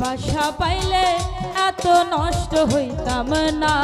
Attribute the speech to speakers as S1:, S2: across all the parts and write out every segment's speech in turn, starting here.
S1: বাসা পাইলে এত নষ্ট হইতাম না।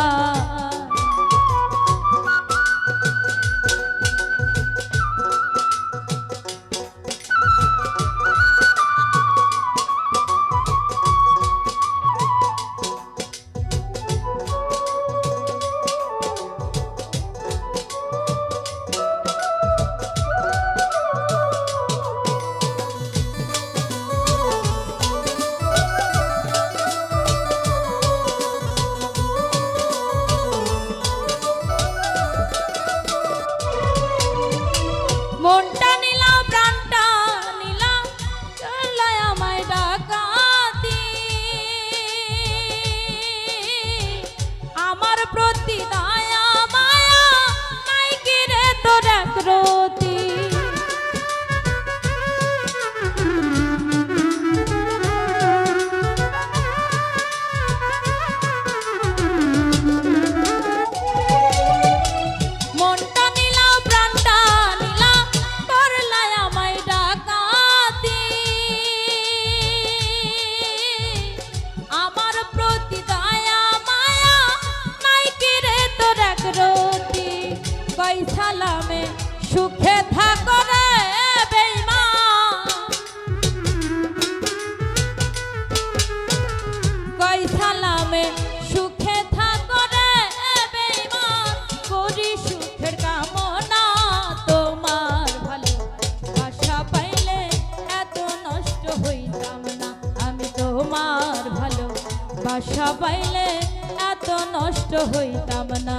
S1: সই সালামে, সুখে থাকো রে বেইমা কই সুখে থাকো রে বেইমা কামনা তোমার ভালো। আশা পাইলে এত নষ্ট হইতাম না, আমি তোমার ভালো। বাসা পাইলে এত নষ্ট হইতাম না।